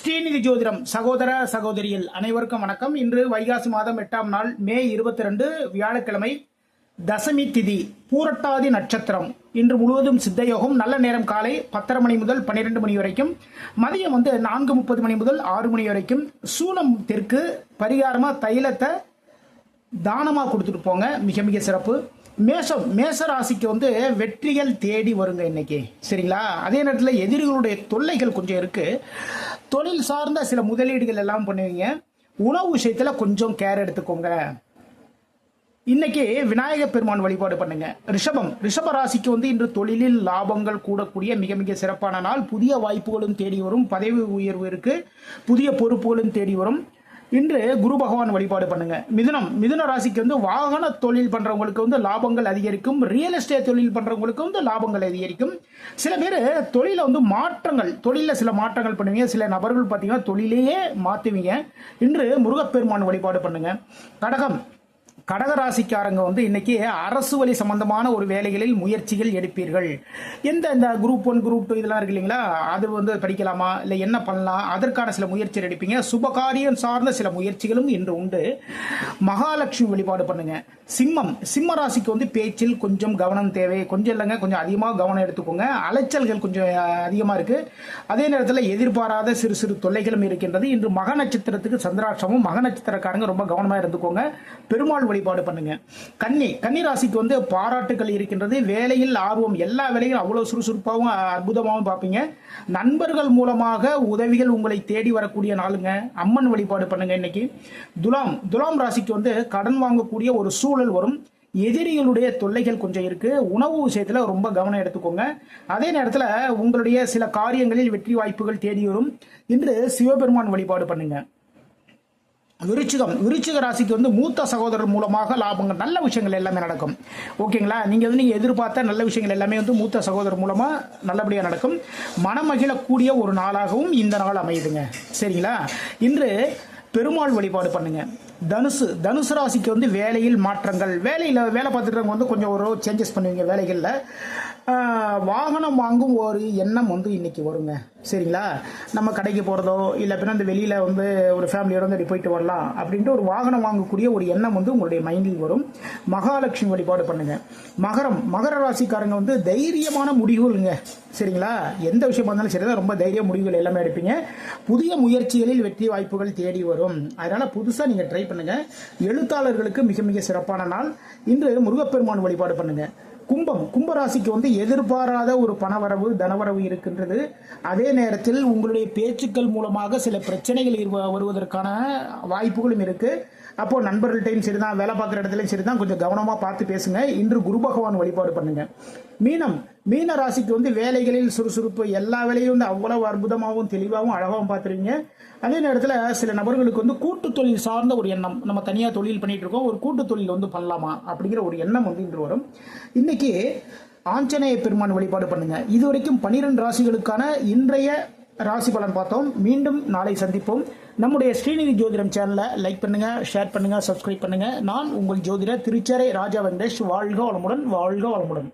ஸ்ரீநிதி ஜோதிடம் சகோதர சகோதரியில் அனைவருக்கும் வணக்கம். இன்று வைகாசி மாதம் எட்டாம் நாள் மே இருபத்தி ரெண்டு வியாழக்கிழமை தசமி திதி பூரட்டாதி நட்சத்திரம். இன்று முழுவதும் சித்தயோகம். நல்ல நேரம் காலை பத்தரை மணி முதல் பன்னிரெண்டு மணி வரைக்கும். மதியம் வந்து நான்கு முப்பது மணி முதல் ஆறு மணி வரைக்கும். சூலம் தெற்கு பரிகாரமாக தைலத்தை தானமாக கொடுத்துட்டு போங்க. மிக மிக சிறப்பு. மேஷம் மேச ராசிக்கு வந்து வெற்றிகள் தேடி வருங்க இன்னைக்கு. சரிங்களா? அதே நேரத்தில் எதிரிகளுடைய தொல்லைகள் கொஞ்சம் இருக்கு. தொழில் சார்ந்த சில முதலீடுகள் எல்லாம் பண்ணுவீங்க. உணவு விஷயத்தில் கொஞ்சம் கேர் எடுத்துக்கோங்க. இன்னைக்கு விநாயக பெருமான் வழிபாடு பண்ணுங்க. ரிஷபம். ரிஷப ராசிக்கு வந்து இன்று தொழிலில் லாபங்கள் கூடக்கூடிய மிக மிக சிறப்பான நாள். புதிய வாய்ப்புகளும் தேடி வரும். பதவி உயர்வு இருக்கு. புதிய பொறுப்புகளும் தேடி வரும். இன்று குரு பகவான் வழிபாடு பண்ணுங்க. மிதுனம் மிதுன ராசிக்கு வந்து வாகன தொழில் பண்றவங்களுக்கு வந்து லாபங்கள் அதிகரிக்கும். ரியல் எஸ்டேட் தொழில் பண்றவங்களுக்கு வந்து லாபங்கள் அதிகரிக்கும். சில பேர் தொழில வந்து மாற்றங்கள் தொழில சில மாற்றங்கள் பண்ணுவீங்க. சில நபர்கள் பார்த்தீங்கன்னா தொழிலையே மாற்றுவீங்க இன்று முருகப்பெருமான் வழிபாடு பண்ணுங்க. கடகம் கடகராசிக்காரங்க வந்து இன்னைக்கு அரசு வழி சம்பந்தமான ஒரு வேலைகளில் முயற்சிகள் எடுப்பீர்கள். எந்த இந்த குரூப் ஒன் குரூப் டூ இதெல்லாம் இருக்கு இல்லைங்களா? அது வந்து படிக்கலாமா? இல்லை என்ன பண்ணலாம்? அதற்கான சில முயற்சிகள் எடுப்பீங்க. சுபகாரியம் சார்ந்த சில முயற்சிகளும் இன்று உண்டு. மகாலட்சுமி வழிபாடு பண்ணுங்க. சிம்மம். சிம்ம ராசிக்கு வந்து பேச்சில் கொஞ்சம் கவனம் தேவை. கொஞ்சம் இல்லைங்க கொஞ்சம் அதிகமாக கவனம் எடுத்துக்கோங்க. அலைச்சல்கள் கொஞ்சம் அதிகமாக இருக்கு. அதே நேரத்தில் எதிர்பாராத சிறு சிறு தொல்லைகளும் இருக்கின்றது. இன்று மக நட்சத்திரத்துக்கு சந்திராட்சமும் மக நட்சத்திரக்காரங்க ரொம்ப கவனமாக இருந்துக்கோங்க. பெருமாள் வழி வழிபாடு பண்ணுங்க. கன்னி கன்னி ராசிக்கு வந்து பாராட்டுகள் இருக்கின்றது வேலையில் ஆர்வம் எல்லா வேலையும் அவ்வளவு சுறுசுறுப்பாகவும் அற்புதமாகவும் பார்ப்பீங்க. நண்பர்கள் மூலமாக உதவிகள் உங்களை தேடி வரக்கூடிய நாளுங்க. அம்மன் வழிபாடு பண்ணுங்க இன்னைக்கு. துலாம் துலாம் ராசிக்கு வந்து கடன் வாங்கக்கூடிய ஒரு சூழல் வரும். எதிரிகளுடைய தொல்லைகள் கொஞ்சம் இருக்கு. உணவு விஷயத்துல ரொம்ப கவனம் எடுத்துக்கோங்க. அதே நேரத்தில் உங்களுடைய சில காரியங்களில் வெற்றி வாய்ப்புகள் தேடி வரும். இன்று சிவபெருமான் வழிபாடு பண்ணுங்க. விருச்சிகம். விருச்சிக ராசிக்கு வந்து மூத்த சகோதரர் மூலமாக லாபங்கள் நல்ல விஷயங்கள் எல்லாமே நடக்கும். ஓகேங்களா? நீங்கள் வந்து நீங்கள் எதிர்பார்த்த நல்ல விஷயங்கள் எல்லாமே வந்து மூத்த சகோதரர் மூலமாக நல்லபடியாக நடக்கும். மனமகிழக்கூடிய ஒரு நாளாகவும் இந்த நாள் அமையுதுங்க. சரிங்களா? இன்று பெருமாள் வழிபாடு பண்ணுங்க. தனுசு தனுசு ராசிக்கு வந்து வேலையில் மாற்றங்கள். வேலையில் வேலை பார்த்துட்டு வந்து கொஞ்சம் ஒரு சேஞ்சஸ் பண்ணுவீங்க வேலைகளில். வாகனம் வாங்கும் ஒரு எண்ணம் வந்து இன்னைக்கு வருங்க. சரிங்களா? நம்ம கடைக்கு போகிறதோ இல்லை பின்ன இந்த வெளியில் வந்து ஒரு ஃபேமிலியோட வந்து போயிட்டு வரலாம் அப்படின்ட்டு ஒரு வாகனம் வாங்கக்கூடிய ஒரு எண்ணம் வந்து உங்களுடைய மைண்டில் வரும். மகாலட்சுமி வழிபாடு பண்ணுங்க. மகரம் மகர ராசிக்காரங்க வந்து தைரியமான முடிவுகளுங்க. சரிங்களா? எந்த விஷயமா இருந்தாலும் சரி ரொம்ப தைரிய முடிவுகள் எல்லாமே எடுப்பீங்க. புதிய முயற்சிகளில் வெற்றி வாய்ப்புகள் தேடி வரும். அதனால புதுசாக நீங்கள் ட்ரை பண்ணுங்க. எழுத்தாளர்களுக்கு மிக மிக சிறப்பான நாள். இன்று முருகப்பெருமான் வழிபாடு பண்ணுங்க. கும்பம் கும்பராசிக்கு வந்து எதிர்பாராத ஒரு பணவரவு தனவரவு இருக்கின்றது. அதே நேரத்தில் உங்களுடைய பேச்சுக்கள் மூலமாக சில பிரச்சனைகள் வருவதற்கான வாய்ப்புகளும் இருக்கு. அப்போ நண்பர்கள்ட்டையும் சரிதான் வேலை பார்க்குற இடத்துலையும் சரிதான் கொஞ்சம் கவனமாக பார்த்து பேசுங்க. இன்று குரு பகவான் வழிபாடு பண்ணுங்க. மீனம் மீன ராசிக்கு வந்து வேலைகளில் சுறுசுறுப்பு எல்லா வேலையும் வந்து அவ்வளவு அற்புதமாகவும் தெளிவாகவும் அழகாகவும் பார்த்துருவீங்க அதே நேரத்தில் சில நபர்களுக்கு வந்து கூட்டு தொழில் சார்ந்த ஒரு எண்ணம். நம்ம தனியாக தொழில் பண்ணிட்டு இருக்கோம். ஒரு கூட்டு தொழில் வந்து பண்ணலாமா அப்படிங்கிற ஒரு எண்ணம் வந்து இன்று வரும். இன்னைக்கு ஆஞ்சநேய பெருமான் வழிபாடு பண்ணுங்க. இது வரைக்கும் பனிரெண்டு ராசிகளுக்கான இன்றைய ராசி பலன் பார்த்தோம். மீண்டும் நாளை சந்திப்போம். நம்முடைய ஸ்ரீநிதி ஜோதிடம் சேனலை லைக் பண்ணுங்க ஷேர் பண்ணுங்க சப்ஸ்கிரைப் பண்ணுங்க. நான் உங்கள் ஜோதிடர் திருச்சரை ராஜா வெங்கடேஷ். வாழ்க வளமுடன் வாழ்க வளமுடன்.